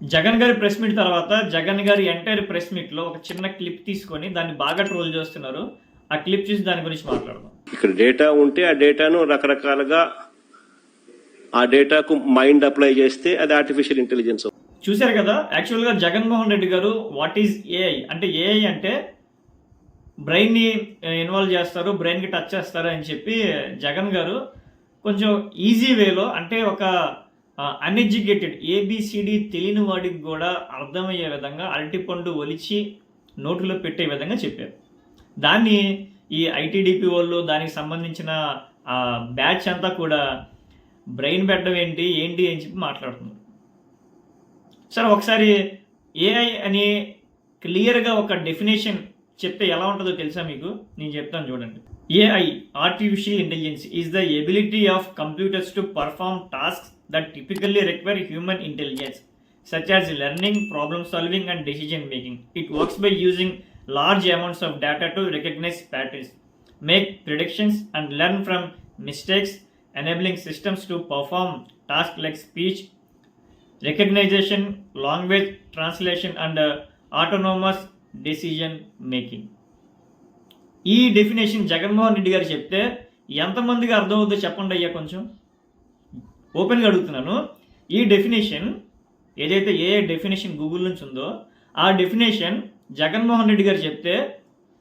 జగన్ గారి press meet తర్వాత జగన్ గారి ఎంటైర్ ప్రెస్ మీట్లో ఒక చిన్న క్లిప్ తీసుకొని దాన్ని బాగా ట్రోల్ చేస్తున్నారు. ఆ క్లిప్ చూసి దాని గురించి మాట్లాడదాం. ఇక్కడ డేటా ఉంటే ఆ డేటాను రకరకాలుగా ఆ డేటాకు మైండ్ అప్లై చేస్తే అది ఆర్టిఫిషియల్ ఇంటెలిజెన్స్. చూశారు కదా యాక్చువల్గా Jaganmohan Reddy garu what is AI అంటే ఏఐ అంటే బ్రెయిన్ని ఇన్వాల్వ్ చేస్తారు బ్రెయిన్కి టచ్ చేస్తారు అని చెప్పి జగన్ గారు కొంచెం ఈజీ వేలో అంటే ఒక అన్ఎడ్యుకేటెడ్ ఏబిసిడి తెలియని వాడికి కూడా అర్థమయ్యే విధంగా అరటిపండు ఒలిచి నోటులో పెట్టే విధంగా చెప్పారు. దాన్ని ఈ ఐటీడీపీ వాళ్ళు దానికి సంబంధించిన బ్యాచ్ అంతా కూడా బ్రెయిన్ పెట్టడం ఏంటి ఏంటి అని చెప్పి మాట్లాడుతున్నారు. సరే ఒకసారి ఏఐ అని క్లియర్గా ఒక డెఫినేషన్ చెప్తే ఎలా ఉంటుందో తెలుసా మీకు? నేను చెప్తాను చూడండి. AI artificial intelligence is the ability of computers to perform task that typically require human intelligence such as learning, problem solving, and decision making. It works by using large amounts of data to recognize patterns, make predictions, and learn from mistakes, enabling systems to perform tasks like speech recognition, language translation, and uh, autonomous decision making. ఈ definition Jaganmohan Reddy గారు చెప్తే ఎంతమందికి అర్థమవుతుందో చెప్పండి అయ్యా కొంచెం ఓపెన్గా అడుగుతున్నాను. ఈ డెఫినేషన్ ఏదైతే ఏ డెఫినేషన్ గూగుల్ నుంచి ఉందో ఆ డెఫినేషన్ జగన్మోహన్ రెడ్డి గారు చెప్తే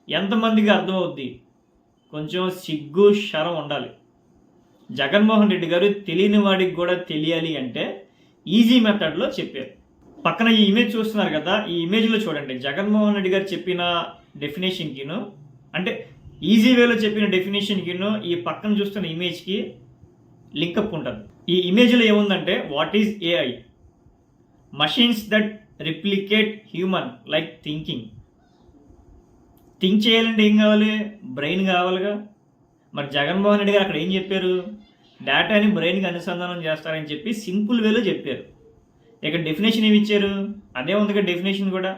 ఎంతమందికి అర్థమవుద్ది? కొంచెం సిగ్గు శరం ఉండాలి. జగన్మోహన్ రెడ్డి గారు తెలియని వాడికి కూడా తెలియాలి అంటే ఈజీ మెథడ్లో చెప్పారు. పక్కన ఈ ఇమేజ్ చూస్తున్నారు కదా ఈ ఇమేజ్లో చూడండి. జగన్మోహన్ రెడ్డి గారు చెప్పిన డెఫినేషన్కిను అంటే ఈజీ వేలో చెప్పిన డెఫినేషన్కిను ఈ పక్కన చూస్తున్న ఇమేజ్కి లింకప్ ఉంటుంది. ఈ ఇమేజ్లో ఏముందంటే what is AI machines that replicate human like thinking think చేయాలంటే ఏం కావాలి? బ్రెయిన్ కావాలిగా. మరి జగన్మోహన్ రెడ్డి గారు అక్కడ ఏం చెప్పారు? డేటాని బ్రెయిన్కి అనుసంధానం చేస్తారని చెప్పి సింపుల్ వేలో చెప్పారు. ఇక్కడ డెఫినేషన్ ఏమి ఇచ్చారు? అదే ఉంది కదా డెఫినేషన్ కూడా.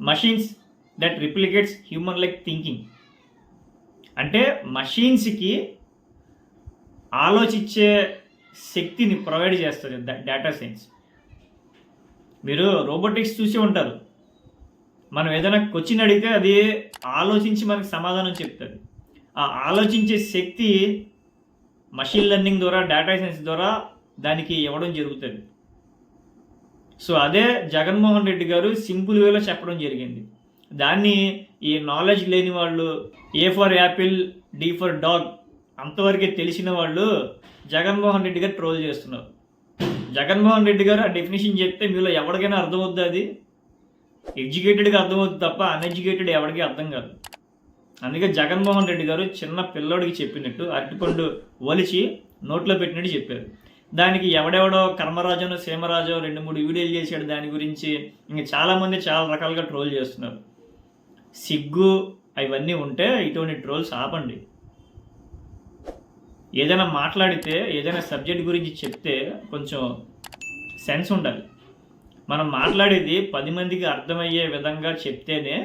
Machines that replicates human like thinking అంటే మషీన్స్కి ఆలోచించే శక్తిని ప్రొవైడ్ చేస్తుంది డేటా సైన్స్ మీరు రోబోటిక్స్ చూసి ఉంటారు. మనం ఏదైనా క్వశ్చన్ అడిగితే అది ఆలోచించి మనకు సమాధానం చెప్తుంది. ఆ ఆలోచించే శక్తి మషిన్ లెర్నింగ్ ద్వారా డేటా సైన్స్ ద్వారా దానికి ఇవ్వడం జరుగుతుంది. సో అదే జగన్మోహన్ రెడ్డి గారు సింపుల్ వేలో చెప్పడం జరిగింది. దాన్ని ఈ నాలెడ్జ్ లేని వాళ్ళు A for apple D for dog అంతవరకే తెలిసిన వాళ్ళు జగన్మోహన్ రెడ్డి గారు ట్రోల్ చేస్తున్నారు. జగన్మోహన్ రెడ్డి గారు ఆ డెఫినేషన్ చెప్తే మీలో ఎవరికైనా అర్థమవుద్ది అది? ఎడ్యుకేటెడ్గా అర్థమవుతుంది తప్ప అన్ఎడ్యుకేటెడ్ ఎవరికి అర్థం కాదు. అందుకే జగన్మోహన్ రెడ్డి గారు చిన్న పిల్లోడికి చెప్పినట్టు అరటిపండు ఒలిచి నోట్లో పెట్టినట్టు చెప్పారు. దానికి ఎవడెవడో కర్మరాజును సీమరాజు రెండు మూడు వీడియోలు చేశాడు. దాని గురించి ఇంకా చాలామంది చాలా రకాలుగా ట్రోల్ చేస్తున్నారు. సిగ్గు అవన్నీ ఉంటే ఇటువంటి ట్రోల్స్ ఆపండి. ఏదైనా మాట్లాడితే ఏదైనా సబ్జెక్ట్ గురించి చెప్తే కొంచెం సెన్స్ ఉండాలి. మనం మాట్లాడేది పది మందికి అర్థమయ్యే విధంగా చెప్తేనే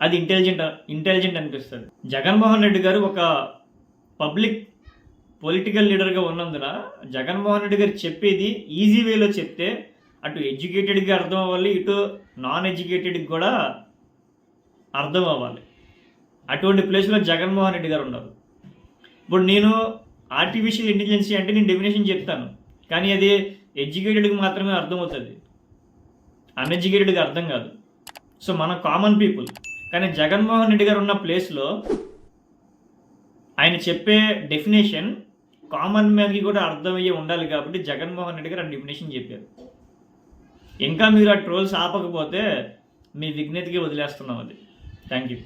అది ఇంటెలిజెంట్ ఇంటెలిజెంట్ అనిపిస్తుంది. జగన్మోహన్ రెడ్డి గారు ఒక పబ్లిక్ పొలిటికల్ లీడర్గా ఉన్నందున జగన్మోహన్ రెడ్డి గారు చెప్పేది ఈజీ వేలో చెప్తే అటు ఎడ్యుకేటెడ్గా అర్థం అవ్వాలి ఇటు నాన్ ఎడ్యుకేటెడ్కి కూడా అర్థం అవ్వాలి. అటువంటి ప్లేస్లో జగన్మోహన్ రెడ్డి గారు ఉన్నారు. ఇప్పుడు నేను ఆర్టిఫిషియల్ ఇంటెలిజెన్సీ అంటే నేను డెఫినేషన్ చెప్తాను. కానీ అది ఎడ్యుకేటెడ్కి మాత్రమే అర్థమవుతుంది. అన్ఎడ్యుకేటెడ్కి అర్థం కాదు. సో మన కామన్ పీపుల్ కానీ జగన్మోహన్ రెడ్డి గారు ఉన్న ప్లేస్లో ఆయన చెప్పే డెఫినేషన్ కామన్ మ్యాన్కి కూడా అర్థమయ్యే ఉండాలి కాబట్టి జగన్మోహన్ రెడ్డి గారు ఆ డెఫినేషన్ చెప్పారు. ఇంకా మీరు ఆ ట్రోల్స్ ఆపకపోతే మీ విజ్ఞతకి వదిలేస్తున్నాం అది. Thank you